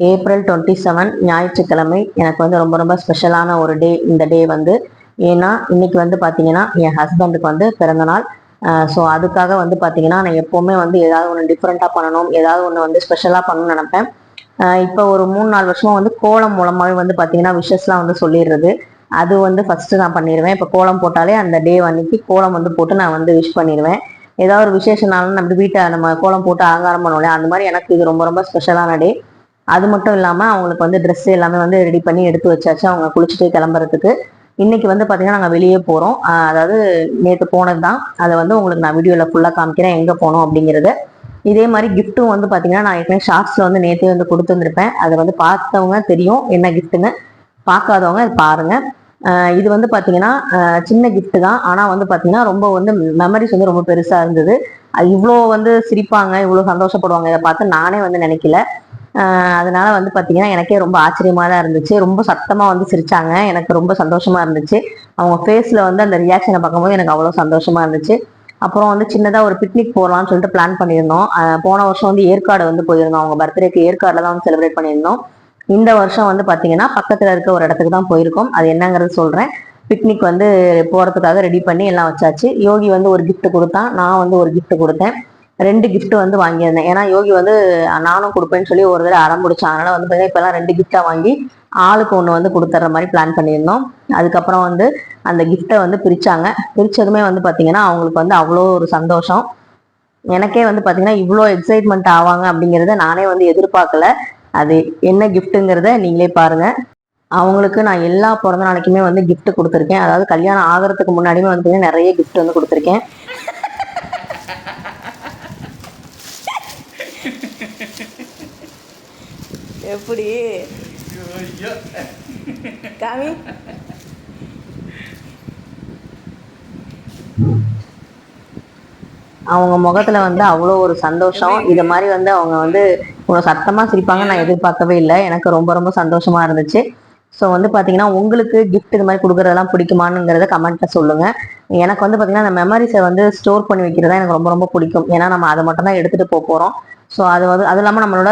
April twenty seven ஞாயிற்றுக்கிழமை எனக்கு வந்து ரொம்ப ரொம்ப ஸ்பெஷலான ஒரு டே இந்த டே வந்து. ஏன்னா இன்னைக்கு வந்து பார்த்தீங்கன்னா என் ஹஸ்பண்டுக்கு வந்து பிறந்தநாள் ஸோ அதுக்காக வந்து பார்த்தீங்கன்னா நான் எப்போவுமே வந்து ஏதாவது ஒன்று டிஃப்ரெண்ட்டாக பண்ணணும் ஏதாவது ஒன்று வந்து ஸ்பெஷலாக பண்ணணும்னு நினைப்பேன். இப்போ ஒரு மூணு நாலு வருஷமாக வந்து கோலம் மூலமாகவே வந்து பார்த்தீங்கன்னா விஷஸ்லாம் வந்து சொல்லிடுறது. அது வந்து ஃபஸ்ட்டு நான் பண்ணிடுவேன் இப்போ கோலம் போட்டாலே அந்த டே அன்னைக்கு கோலம் வந்து போட்டு நான் வந்து விஷ் பண்ணிடுவேன் ஏதாவது ஒரு விசேஷனாலும் நம்ம வீட்டை நம்ம கோலம் போட்டு அலங்காரம் பண்ணுவோம் அந்த மாதிரி எனக்கு இது ரொம்ப ரொம்ப ஸ்பெஷலான டே அது மட்டும் இல்லாமல் அவங்களுக்கு வந்து ட்ரெஸ் எல்லாமே வந்து ரெடி பண்ணி எடுத்து வச்சாச்சு. அவங்க குளிச்சுட்டு கிளம்புறதுக்கு. இன்னைக்கு வந்து பார்த்தீங்கன்னா நாங்கள் வெளியே போகிறோம் அதாவது நேற்று போனது தான் அதை வந்து உங்களுக்கு நான் வீடியோவில் ஃபுல்லாக காமிக்கிறேன். எங்கே போனோம் அப்படிங்கிறத. இதே மாதிரி கிஃப்ட்டும் வந்து பார்த்தீங்கன்னா நான் ஏற்கனவே ஷார்ட்ஸில் வந்து நேற்றே வந்து கொடுத்துருந்துருப்பேன் அதை வந்து பார்த்தவங்க தெரியும் என்ன கிஃப்ட்டுன்னு பார்க்காதவங்க அது பாருங்கள் இது வந்து பார்த்தீங்கன்னா சின்ன கிஃப்ட்டு தான். ஆனால் வந்து பார்த்தீங்கன்னா ரொம்ப வந்து மெமரிஸ் வந்து ரொம்ப பெருசாக இருந்தது. அது இவ்வளோ வந்து சிரிப்பாங்க இவ்வளோ சந்தோஷப்படுவாங்க. இதை பார்த்து நானே வந்து நினைக்கல. அதனால வந்து பார்த்தீங்கன்னா எனக்கே ரொம்ப ஆச்சரியமாக தான் இருந்துச்சு. ரொம்ப சத்தமாக வந்து சிரிச்சாங்க. எனக்கு ரொம்ப சந்தோஷமா இருந்துச்சு. அவங்க ஃபேஸில் வந்து அந்த ரியாக்ஷனை பார்க்கும்போது எனக்கு அவ்வளோ சந்தோஷமா இருந்துச்சு. அப்புறம் வந்து சின்னதாக ஒரு பிக்னிக் போகலாம்னு சொல்லிட்டு பிளான் பண்ணியிருந்தோம். போன வருஷம் வந்து ஏற்காடு வந்து போயிருந்தோம். அவங்க பர்த்டேக்கு ஏற்காடில் தான் வந்து செலிப்ரேட் பண்ணியிருந்தோம். இந்த வருஷம் வந்து பார்த்தீங்கன்னா பக்கத்தில் இருக்க ஒரு இடத்துக்கு தான் போயிருக்கோம். அது என்னங்கிறது சொல்கிறேன் பிக்னிக் வந்து போகிறதுக்காக ரெடி பண்ணி எல்லாம் வச்சாச்சு. யோகி வந்து ஒரு கிஃப்ட் கொடுத்தான். நான் வந்து ஒரு கிஃப்ட் கொடுத்தேன். ரெண்டு கிஃப்ட் வந்து வாங்கியிருந்தேன். ஏன்னா யோகி வந்து நானும் கொடுப்பேன்னு சொல்லி ஒரு தடவை அடம் பிடிச்சான் அதனால வந்து பார்த்தீங்கன்னா இப்போல்லாம் ரெண்டு gift-ஆ வாங்கி ஆளுக்கு ஒன்று வந்து கொடுத்துட்ற மாதிரி பிளான் பண்ணியிருந்தோம். அதுக்கப்புறம் வந்து அந்த கிஃப்ட்டை வந்து பிரித்தாங்க பிரித்ததுமே வந்து பார்த்தீங்கன்னா அவங்களுக்கு வந்து அவ்வளோ ஒரு சந்தோஷம். எனக்கே வந்து பார்த்தீங்கன்னா இவ்வளோ எக்ஸைட்மெண்ட் ஆவாங்க அப்படிங்கிறத நானே வந்து எதிர்பார்க்கல. அது என்ன கிஃப்ட்டுங்கிறத நீங்களே பாருங்கள் அவங்களுக்கு நான் எல்லா பிறந்த நாளைக்குமே வந்து கிஃப்ட் கொடுத்துருக்கேன். அதாவது கல்யாணம் ஆகிறதுக்கு முன்னாடியுமே வந்து பார்த்தீங்கன்னா நிறைய கிஃப்ட் வந்து கொடுத்துருக்கேன். எப்படி? காமி. அவங்க முகத்துல வந்து அவ்வளோ ஒரு சந்தோஷம். இது மாதிரி வந்து அவங்க வந்து இவ்வளோ சத்தமா சிரிப்பாங்க நான் எதிர்பார்க்கவே இல்லை. எனக்கு ரொம்ப ரொம்ப சந்தோஷமா இருந்துச்சு. ஸோ வந்து பார்த்தீங்கன்னா உங்களுக்கு கிஃப்ட் இது மாதிரி கொடுக்குறதெல்லாம் பிடிக்குமானுங்கிறத கமெண்ட்ல சொல்லுங்க. எனக்கு வந்து பார்த்தீங்கன்னா அந்த மெமரிஸை வந்து ஸ்டோர் பண்ணி வைக்கிறதா எனக்கு ரொம்ப ரொம்ப பிடிக்கும். ஏன்னா நம்ம அதை மட்டும் தான் எடுத்துட்டு போக போறோம். ஸோ அது வந்து அது இல்லாமல் நம்மளோட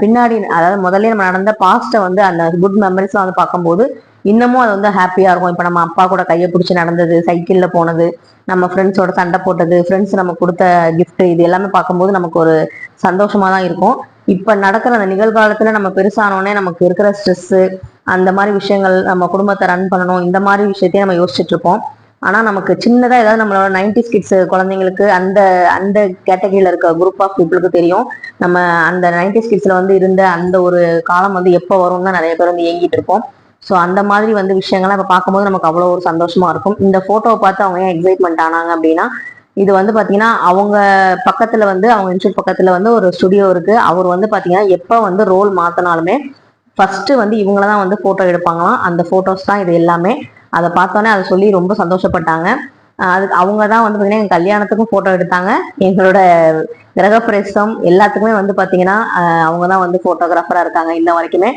பின்னாடி அதாவது முதல்ல நம்ம நடந்த பாஸ்ட்டை வந்து அந்த குட் மெமரிஸ்லாம் வந்து பார்க்கும்போது இன்னமும் அது வந்து ஹாப்பியாக இருக்கும். இப்போ நம்ம அப்பா கூட கையை பிடிச்சி நடந்தது சைக்கிளில் போனது நம்ம ஃப்ரெண்ட்ஸோட சண்டை போட்டது ஃப்ரெண்ட்ஸ் நம்ம கொடுத்த கிஃப்ட் இது எல்லாமே பார்க்கும்போது நமக்கு ஒரு சந்தோஷமாக தான் இருக்கும். இப்போ நடக்கிற அந்த நிகழ்காலத்தில் நம்ம பெருசானோடனே நமக்கு இருக்கிற ஸ்ட்ரெஸ்ஸு அந்த மாதிரி விஷயங்கள் நம்ம குடும்பத்தை ரன் பண்ணணும் இந்த மாதிரி விஷயத்தையும் நம்ம யோசிச்சுட்டு இருப்போம். ஆனா நமக்கு சின்னதா ஏதாவது நம்மளோட நைன்டி கிட்ஸ் குழந்தைங்களுக்கு அந்த அந்த கேட்டகரியில இருக்க குரூப் ஆஃப் பீப்புளுக்கு தெரியும். நம்ம அந்த நைன்டி கிட்ஸில் வந்து இருந்த அந்த ஒரு காலம் வந்து எப்போ வரும்னு தான் நிறைய பேர் வந்து ஏங்கிட்டு இருப்போம். ஸோ அந்த மாதிரி வந்து விஷயங்கள்லாம் இப்போ பார்க்கும்போது நமக்கு அவ்வளோ ஒரு சந்தோஷமா இருக்கும். இந்த போட்டோவை பார்த்து அவங்க ஏன் எக்ஸைட்மெண்ட் ஆனாங்க அப்படின்னா இது வந்து பாத்தீங்கன்னா அவங்க பக்கத்துல வந்து அவங்க இன்ஸ்டியூட் பக்கத்துல வந்து ஒரு ஸ்டுடியோ இருக்கு. அவர் வந்து பாத்தீங்கன்னா எப்ப வந்து ரோல் மாத்தினாலுமே ஃபர்ஸ்ட் வந்து இவங்கள தான் வந்து போட்டோ எடுப்பாங்களாம். அந்த போட்டோஸ் தான் இது எல்லாமே. அதை பார்த்தோன்னே அதை சொல்லி ரொம்ப சந்தோஷப்பட்டாங்க. அதுக்கு அவங்க தான் வந்து பார்த்தீங்கன்னா எங்க கல்யாணத்துக்கும் போட்டோ எடுத்தாங்க. எங்களோட கிரகப்பிரவேசம் எல்லாத்துக்குமே வந்து பார்த்தீங்கன்னா அவங்க தான் வந்து ஃபோட்டோகிராஃபராக இருக்காங்க இன்ன வரைக்குமே.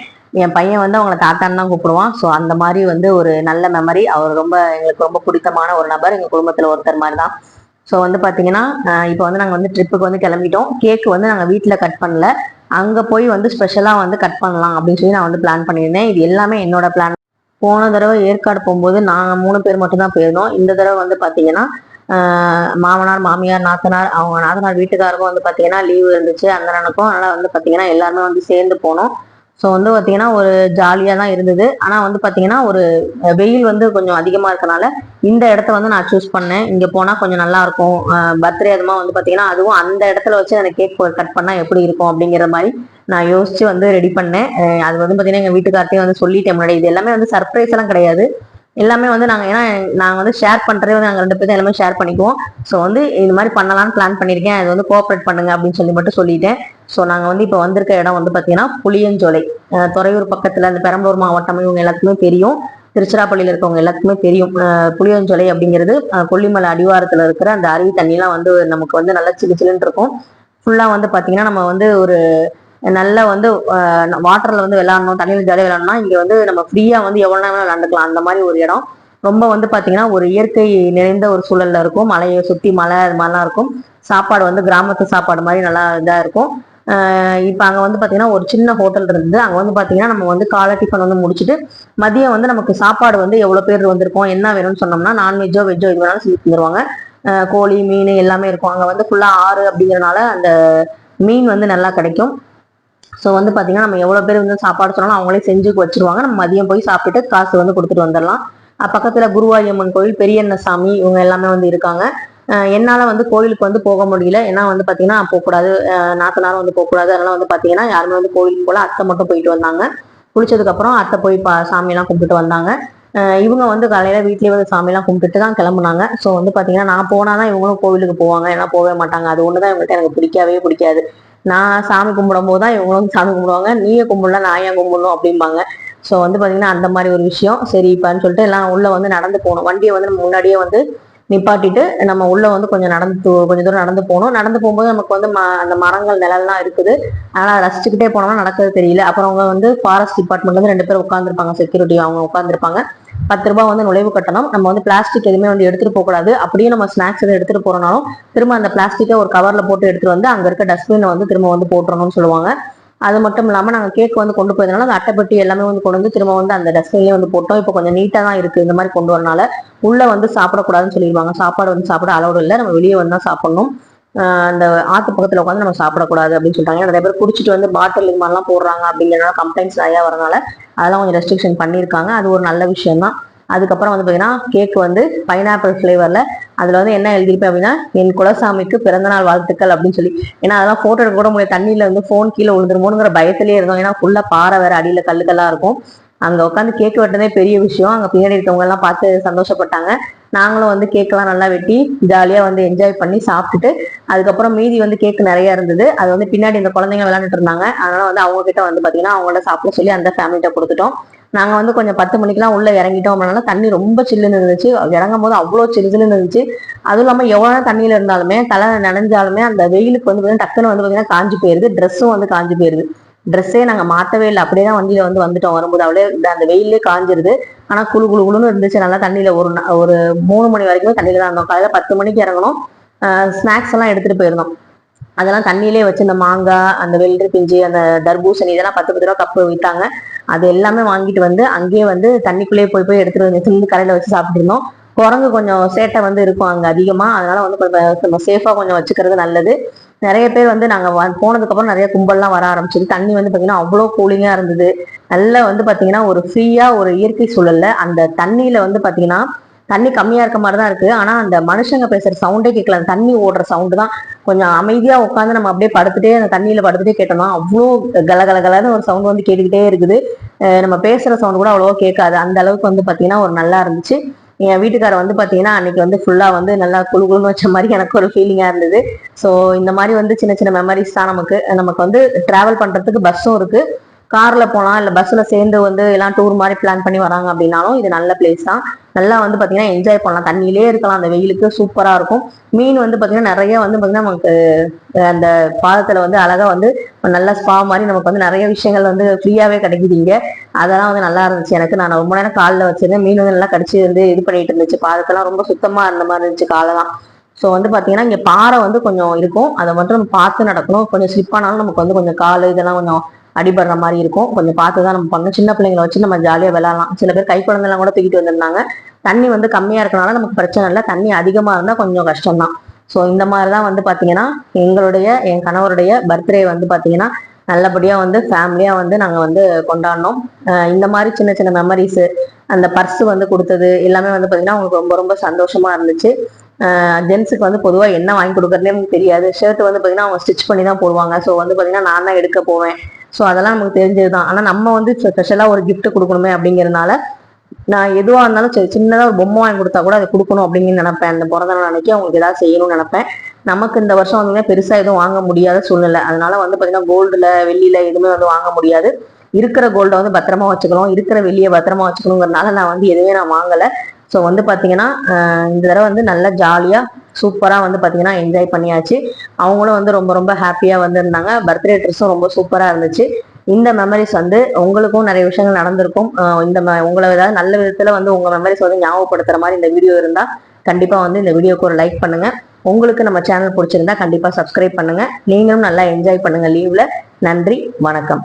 என் பையன் வந்து அவங்கள தாத்தான்னு தான் கூப்பிடுவான். ஸோ அந்த மாதிரி வந்து ஒரு நல்ல மெமரி அவர் ரொம்ப எங்களுக்கு ரொம்ப பிடித்தமான ஒரு நபர். எங்கள் குடும்பத்தில் ஒருத்தர் மாதிரி தான். ஸோ வந்து பார்த்தீங்கன்னா இப்போ வந்து நாங்கள் வந்து ட்ரிப்புக்கு வந்து கிளம்பிட்டோம். கேக் வந்து நாங்கள் வீட்டில் கட் பண்ணல. அங்கே போய் வந்து ஸ்பெஷலாக வந்து கட் பண்ணலாம் அப்படின்னு சொல்லி நான் வந்து பிளான் பண்ணியிருந்தேன். இது எல்லாமே என்னோட பிளான் போன தடவை ஏற்காடு போகும்போது நாங்கள் மூணு பேர் மட்டும் தான் போயிருந்தோம். இந்த தடவை வந்து பார்த்தீங்கன்னா மாமனார் மாமியார் நாத்தனார் அவங்க நாத்தனார் வீட்டுக்காருக்கும் வந்து பார்த்தீங்கன்னா லீவு இருந்துச்சு அந்த அண்ணனுக்கும். அதனால் வந்து பார்த்தீங்கன்னா எல்லாருமே வந்து சேர்ந்து போனோம். ஸோ வந்து பார்த்தீங்கன்னா ஒரு ஜாலியாக தான் இருந்தது. ஆனால் வந்து பார்த்தீங்கன்னா ஒரு வெயில் வந்து கொஞ்சம் அதிகமாக இருக்கனால இந்த இடத்த வந்து நான் சூஸ் பண்ணேன். இங்கே போனால் கொஞ்சம் நல்லா இருக்கும். பர்த்டே அதுமா வந்து பார்த்தீங்கன்னா அதுவும் அந்த இடத்துல வச்சு அந்த கேக் கட் பண்ணால் எப்படி இருக்கும் அப்படிங்கிற மாதிரி நான் யோசிச்சு வந்து ரெடி பண்ணேன். அது வந்து பார்த்தீங்கன்னா எங்கள் வீட்டுக்கார்ட்டையும் வந்து சொல்லிட்டேன் முன்னாடி. இது எல்லாமே வந்து சர்ப்ரைஸ் எல்லாம் கிடையாது. எல்லாமே வந்து நாங்கள் ஏன்னா நாங்கள் வந்து ஷேர் பண்ணுறதே வந்து நாங்கள் ரெண்டு பேரும் எல்லாமே ஷேர் பண்ணிக்குவோம். ஸோ வந்து இது மாதிரி பண்ணலாம்னு பிளான் பண்ணியிருக்கேன் அது வந்து கோஆப்ரேட் பண்ணுங்க அப்படின்னு சொல்லி மட்டும் சொல்லிட்டேன். ஸோ நாங்கள் வந்து இப்போ வந்திருக்க இடம் வந்து பார்த்தீங்கன்னா புளியஞ்சோலை. துறையூர் பக்கத்தில் அந்த பெரம்பலூர் மாவட்டம் இவங்க எல்லாத்துக்குமே தெரியும். திருச்சிராப்பள்ளியில் இருக்கவங்க எல்லாத்துக்குமே தெரியும். புளியஞ்சோலை அப்படிங்கிறது கொல்லிமலை அடிவாரத்தில் இருக்கிற அந்த அருவி தண்ணிலாம் வந்து நமக்கு வந்து நல்லா சிலு சிலுன்னு இருக்கும். ஃபுல்லாக வந்து பார்த்தீங்கன்னா நம்ம வந்து ஒரு நல்ல வந்து வாட்டர்ல வந்து விளையாடணும் தண்ணியில் ஜாலியாக விளையாடணும்னா இங்க வந்து நம்ம ஃப்ரீயா வந்து எவ்வளவு நேரம் விளாண்டுக்கலாம் விளையாண்டுக்கலாம் அந்த மாதிரி ஒரு இடம். ரொம்ப வந்து பாத்தீங்கன்னா ஒரு இயற்கை நிறைந்த ஒரு சூழல்ல இருக்கும். மலையை சுத்தி மலை அது மாதிரிலாம் இருக்கும். சாப்பாடு வந்து கிராமத்து சாப்பாடு மாதிரி நல்லா இதாக இருக்கும். இப்போ அங்கே வந்து பார்த்தீங்கன்னா ஒரு சின்ன ஹோட்டல் இருந்தது. அங்கே வந்து பார்த்தீங்கன்னா நம்ம வந்து காலை டிஃபன் வந்து முடிச்சுட்டு மதியம் வந்து நமக்கு சாப்பாடு வந்து எவ்வளோ பேர் வந்திருக்கோம் என்ன வேணும்னு சொன்னோம்னா நான்வெஜ்ஜோ வெஜ்ஜோ இது வேணாலும் செஞ்சு தந்துருவாங்க. கோழி மீன் எல்லாமே இருக்கும். அங்கே வந்து ஃபுல்லாக ஆறு அப்படிங்கிறனால அந்த மீன் வந்து நல்லா கிடைக்கும். ஸோ வந்து பார்த்தீங்கன்னா நம்ம எவ்வளோ பேர் வந்து சாப்பாடு சொன்னாலும் அவங்களே செஞ்சு வச்சிருவாங்க. நம்ம மதியம் போய் சாப்பிட்டுட்டு காசு வந்து கொடுத்துட்டு வந்துடலாம். பக்கத்தில் பக்கத்துல கோயில் கோயில் பெரியண்ணசாமி இவங்க எல்லாமே வந்து இருக்காங்க. அஹ் என்னால வந்து கோயிலுக்கு வந்து போக முடியல. ஏன்னா வந்து பாத்தீங்கன்னா போகக்கூடாது. நாத்தனாரும் வந்து போகக்கூடாது. அதனால வந்து பாத்தீங்கன்னா யாருமே வந்து கோயிலுக்கு போல அத்தை மட்டும் போயிட்டு வந்தாங்க. குளிச்சதுக்கு அப்புறம் அத்தை போய் பா சாமியெல்லாம் கும்பிட்டுட்டு வந்தாங்க. அஹ் இவங்க வந்து காலையில வீட்லயே வந்து சாமியெல்லாம் கும்பிட்டுட்டு தான் கிளம்புனாங்க. ஸோ வந்து பாத்தீங்கன்னா நான் போனாதான் இவங்களும் கோவிலுக்கு போவாங்க. ஏன்னா போகவே மாட்டாங்க. அது ஒண்ணுதான் இவங்கள்ட்ட எனக்கு பிடிக்கவே பிடிக்காது. நான் சாமி கும்பிடும் போது தான் இவங்களும் சாமி கும்பிடுவாங்க. நீயே கும்பிடல நான் ஏன் கும்பிடணும் அப்படிம்பாங்க. ஸோ வந்து பார்த்தீங்கன்னா அந்த மாதிரி ஒரு விஷயம். சரி இப்போன்னு சொல்லிட்டு எல்லாம் உள்ளே வந்து நடந்து போகணும். வண்டியை வந்து நம்ம முன்னாடியே வந்து நிப்பாட்டிட்டு நம்ம உள்ள வந்து கொஞ்சம் நடந்து தூ- கொஞ்சம் தூரம் நடந்து போகணும். நடந்து போகும்போது நமக்கு வந்து ம- அந்த மரங்கள் நிழல்லாம் இருக்குது. அதனால ரசிச்சுக்கிட்டே போனோம்னா நடக்கிறது தெரியல. அப்புறம் அவங்க வந்து ஃபாரஸ்ட் டிபார்ட்மெண்ட்ல இருந்து ரெண்டு பேர் உட்காந்துருப்பாங்க செக்யூரிட்டி அவங்க உட்காந்துருப்பாங்க பத்து ரூபாய் வந்து நுழைவு கட்டணம். நம்ம வந்து பிளாஸ்டிக் எதுவுமே வந்து எடுத்துட்டு போகக்கூடாது. அப்படியே நம்ம ஸ்நாக்ஸ் எதுவும் எடுத்துட்டு போறோம்னாலும் திரும்ப அந்த பிளாஸ்டிக்கை ஒரு கவர்ல போட்டு எடுத்துட்டு வந்து அங்க இருக்க டஸ்ட்பினை வந்து திரும்ப வந்து போட்டுறணும்னு சொல்லுவாங்க. அது மட்டும் இல்லாம நாங்க கேக் வந்து கொண்டு போயதுனால அந்த அட்டைப்பெட்டி எல்லாமே வந்து கொண்டு வந்து திரும்ப வந்து அந்த டஸ்ட்பின்லயே வந்து போட்டோம். இப்போ கொஞ்சம் நீட்டா தான் இருக்கு. இந்த மாதிரி கொண்டு வரனால உள்ள வந்து சாப்பிடக்கூடாதுன்னு சொல்லிடுவாங்க. சாப்பாடு வந்து சாப்பிட அலௌடு இல்லை. நம்ம வெளியே வந்து தான் சாப்பிடணும் அந்த ஆத்து பக்கத்துல உட்காந்து நம்ம சாப்பிடக்கூடாது அப்படின்னு சொல்லிட்டாங்க நிறைய பேர் குடிச்சிட்டு வந்து பாட்டில் இது மாதிரிலாம் போடுறாங்க அப்படிங்கிறனால கம்ப்ளைண்ட்ஸ் நிறையா வரனால அதெல்லாம் கொஞ்சம் ரெஸ்ட்ரிக்ஷன் பண்ணியிருக்காங்க. அது ஒரு நல்ல விஷயம் தான் அதுக்கப்புறம் வந்து பார்த்தீங்கன்னா கேக் வந்து பைனாப்பிள் ஃப்ளேவரில் அதில் வந்து என்ன எழுதியிருப்பேன் அப்படின்னா என் குலசாமிக்கு பிறந்தநாள் வாழ்த்துக்கள் அப்படின்னு சொல்லி. ஏன்னா அதெல்லாம் ஃபோட்டோ எடுக்க கூட முடியாது. தண்ணியில் வந்து ஃபோன் கீழே விழுந்துருமோங்கிற பயத்திலே இருந்தோம். ஏன்னா ஃபுல்லாக பாறை வேறு அடியில் கல்லுக்கெல்லாம் இருக்கும். அங்கே உட்காந்து கேக் வெட்டதே பெரிய விஷயம். அங்கே பின்னாடி இருக்கவங்க எல்லாம் பார்த்து சந்தோஷப்பட்டாங்க. நாங்களும் வந்து கேக்கெல்லாம் நல்லா வெட்டி ஜாலியாக வந்து என்ஜாய் பண்ணி சாப்பிட்டுட்டு அதுக்கப்புறம் மீதி வந்து கேக் நிறைய இருந்தது. அது வந்து பின்னாடி இந்த குழந்தைங்க விளையாண்டுட்டு இருந்தாங்க. அதனால வந்து அவங்க கிட்ட வந்து பார்த்தீங்கன்னா அவங்களோட சாப்பிட சொல்லி அந்த ஃபேமிலிட்ட கொடுத்துட்டோம். நாங்கள் வந்து கொஞ்சம் பத்து மணிக்கெல்லாம் உள்ள இறங்கிட்டோம். அப்படின்னா தண்ணி ரொம்ப சில்லுன்னு இருந்துச்சு. இறங்கும் போது அவ்வளோ சில்லுன்னு இருந்துச்சு. அதுவும் இல்லாமல் எவ்வளோ தண்ணியில் இருந்தாலுமே தலை நனைஞ்சாலுமே அந்த வெயிலுக்கு வந்து பார்த்தீங்கன்னா டக்குன்னு வந்து பார்த்தீங்கன்னா காஞ்சி போயிருது. ட்ரெஸ்ஸும் வந்து காஞ்சி போயிருது. ட்ரெஸ்ஸே நாங்கள் மாற்றவே இல்லை. அப்படியே தான் வண்டியில் வந்து வந்துட்டோம். வரும்போது அவளே அந்த வெயிலே காஞ்சிருது. ஆனால் குழு குளு குளுன்னு இருந்துச்சு. நல்லா தண்ணியில் ஒரு ஒரு மூணு மணி வரைக்கும் தண்ணியில் தான் இருந்தோம். காலையில் பத்து மணிக்கு இறங்கணும் ஸ்நாக்ஸ் எல்லாம் எடுத்துகிட்டு போயிருந்தோம். அதெல்லாம் தண்ணியிலே வச்சு இந்த மாங்காய் அந்த வெள்ளரி பிஞ்சு அந்த தர்பூசணி இதெல்லாம் பத்து பத்து ரூபா கப்பு விற்றாங்க அது எல்லாமே வாங்கிட்டு வந்து அங்கேயே வந்து தண்ணிக்குள்ளேயே போய் போய் எடுத்துட்டு வந்து சிந்து கடையில் வச்சு சாப்பிட்டுருந்தோம் குரங்கு கொஞ்சம் சேட்டை வந்து இருக்கும் அங்கே அதிகமாக அதனால வந்து கொஞ்சம் சேஃபாக கொஞ்சம் வச்சுக்கிறது நல்லது. நிறைய பேர் வந்து நாங்கள் வ- நிறைய கும்பல்லாம் வர ஆரம்பிச்சது. தண்ணி வந்து பார்த்தீங்கன்னா அவ்வளோ கூலிங்காக இருந்தது. நல்லா வந்து பார்த்தீங்கன்னா ஒரு ஃப்ரீயாக ஒரு இயற்கை சூழல்ல அந்த தண்ணியில் வந்து பார்த்தீங்கன்னா தண்ணி கம்மியாக இருக்க மாதிரி தான் இருக்குது ஆனால் அந்த மனுஷங்க பேசுகிற சவுண்டே கேட்கல அந்த தண்ணி ஓடுற சவுண்டு தான் கொஞ்சம் அமைதியாக உட்காந்து நம்ம அப்படியே படுத்துட்டே அந்த தண்ணியில் படுத்துட்டே கேட்டோம்னா அவ்வளோ கல ஒரு சவுண்ட் வந்து கேட்டுக்கிட்டே இருக்குது. நம்ம பேசுகிற சவுண்டு கூட அவ்வளோவா கேட்காது. அந்த அளவுக்கு வந்து பார்த்தீங்கன்னா ஒரு நல்லா இருந்துச்சு. என் வீட்டுக்காரர் வந்து பாத்தீங்கன்னா அன்னைக்கு வந்து ஃபுல்லா வந்து நல்லா குழு குழுன்னு வச்ச மாதிரி எனக்கு ஒரு ஃபீலிங்கா இருந்தது. ஸோ இந்த மாதிரி வந்து சின்ன சின்ன மெமரிஸ் தான் நமக்கு. நமக்கு வந்து டிராவல் பண்றதுக்கு பஸ்ஸும் இருக்கு. கார்ல போகலாம் இல்லை பஸ்ல சேர்ந்து வந்து எல்லாம் டூர் மாதிரி பிளான் பண்ணி வராங்க அப்படின்னாலும் இது நல்ல பிளேஸ் தான். நல்லா வந்து பார்த்தீங்கன்னா என்ஜாய் பண்ணலாம். தண்ணியிலே இருக்கலாம். அந்த வெயிலுக்கு சூப்பராக இருக்கும். மீன் வந்து பாத்தீங்கன்னா நிறைய வந்து பார்த்தீங்கன்னா நமக்கு அந்த பாதத்தில் வந்து அழகா வந்து நல்ல ஸ்பா மாதிரி நமக்கு வந்து நிறைய விஷயங்கள் வந்து ஃப்ரீயாகவே கிடைக்குதுங்க அதெல்லாம் வந்து நல்லா இருந்துச்சு. எனக்கு நான் ரொம்ப நேரம் காலில் வச்சிருந்தேன். மீன் வந்து நல்லா கடிச்சு வந்து இது பண்ணிட்டு இருந்துச்சு. பாதத்தெல்லாம் ரொம்ப சுத்தமா இருந்த மாதிரி இருந்துச்சு காலெல்லாம். ஸோ வந்து பாத்தீங்கன்னா இங்கே பாறை வந்து கொஞ்சம் இருக்கும். அதை மட்டும் நம்ம பார்த்து நடக்கணும். கொஞ்சம் ஸ்லிப் ஆனாலும் நமக்கு வந்து கொஞ்சம் கால் இதெல்லாம் கொஞ்சம் அடிபடுற மாதிரி இருக்கும். கொஞ்சம் பார்த்து தான் நம்ம பண்ணணும். சின்ன பிள்ளைங்களை வச்சு நம்ம ஜாலியாக விளாட்லாம் சில பேர் கை குழந்தைலாம் கூட தூக்கிட்டு வந்திருந்தாங்க. தண்ணி வந்து கம்மியாக இருக்கனால நமக்கு பிரச்சனை இல்லை. தண்ணி அதிகமாக இருந்தால் கொஞ்சம் கஷ்டம் தான் ஸோ இந்த மாதிரி தான் வந்து பார்த்தீங்கன்னா எங்களுடைய என் கணவருடைய பர்த்டே வந்து பார்த்தீங்கன்னா நல்லபடியாக வந்து ஃபேமிலியாக வந்து நாங்கள் வந்து கொண்டாடினோம். இந்த மாதிரி சின்ன சின்ன மெமரிஸு அந்த பர்ஸ் வந்து கொடுத்தது எல்லாமே வந்து பார்த்தீங்கன்னா அவங்களுக்கு ரொம்ப ரொம்ப சந்தோஷமாக இருந்துச்சு. ஜென்ஸுக்கு வந்து பொதுவாக என்ன வாங்கி கொடுக்குறதுனே தெரியாது. ஷர்ட் வந்து பார்த்தீங்கன்னா அவங்க ஸ்டிச் பண்ணி தான் போடுவாங்க. ஸோ வந்து பார்த்தீங்கன்னா நான் தான் எடுக்க போவேன். ஸோ அதெல்லாம் நமக்கு தெரிஞ்சது தான் ஆனால் நம்ம வந்து ஸ்பெஷலாக ஒரு கிஃப்ட் கொடுக்கணுமே அப்படிங்கிறதுனால நான் எதுவாக இருந்தாலும் சரி சின்னதாக ஒரு பொம்மை வாங்கி கொடுத்தா கூட அதை கொடுக்கணும் அப்படின்னு நினைப்பேன். அந்த பிறந்த நாள் அன்னைக்கு அவங்களுக்கு ஏதாவது செய்யணும்னு நினைப்பேன். நமக்கு இந்த வருஷம் வந்தீங்கன்னா பெருசாக எதுவும் வாங்க முடியாத சூழ்நிலை. அதனால வந்து பார்த்தீங்கன்னா கோல்டில் வெள்ளியில் எதுவுமே வந்து வாங்க முடியாது. இருக்கிற கோல்டை வந்து பத்திரமா வச்சுக்கணும். இருக்கிற வெளியே பத்திரமா வச்சுக்கணுங்கிறதுனால நான் வந்து எதுவுமே நான் வாங்கலை. ஸோ வந்து பார்த்தீங்கன்னா இந்த தடவை வந்து நல்லா ஜாலியாக சூப்பராக வந்து பார்த்தீங்கன்னா என்ஜாய் பண்ணியாச்சு. அவங்களும் வந்து ரொம்ப ரொம்ப ஹாப்பியாக வந்து இருந்தாங்க பர்த்டே ட்ரெஸ்ஸும் ரொம்ப சூப்பராக இருந்துச்சு. இந்த மெமரிஸ் வந்து உங்களுக்கும் நிறைய விஷயங்கள் நடந்திருக்கும். இந்த ம- உங்களை ஏதாவது நல்ல விதத்தில் வந்து உங்கள் மெமரிஸ் வந்து ஞாபகப்படுத்துகிற மாதிரி இந்த வீடியோ இருந்தால் கண்டிப்பாக வந்து இந்த வீடியோக்கு ஒரு லைக் பண்ணுங்கள் உங்களுக்கு நம்ம சேனல் பிடிச்சிருந்தா கண்டிப்பாக சப்ஸ்கிரைப் பண்ணுங்கள் நீங்களும் நல்லா என்ஜாய் பண்ணுங்கள் லீவில் நன்றி வணக்கம்.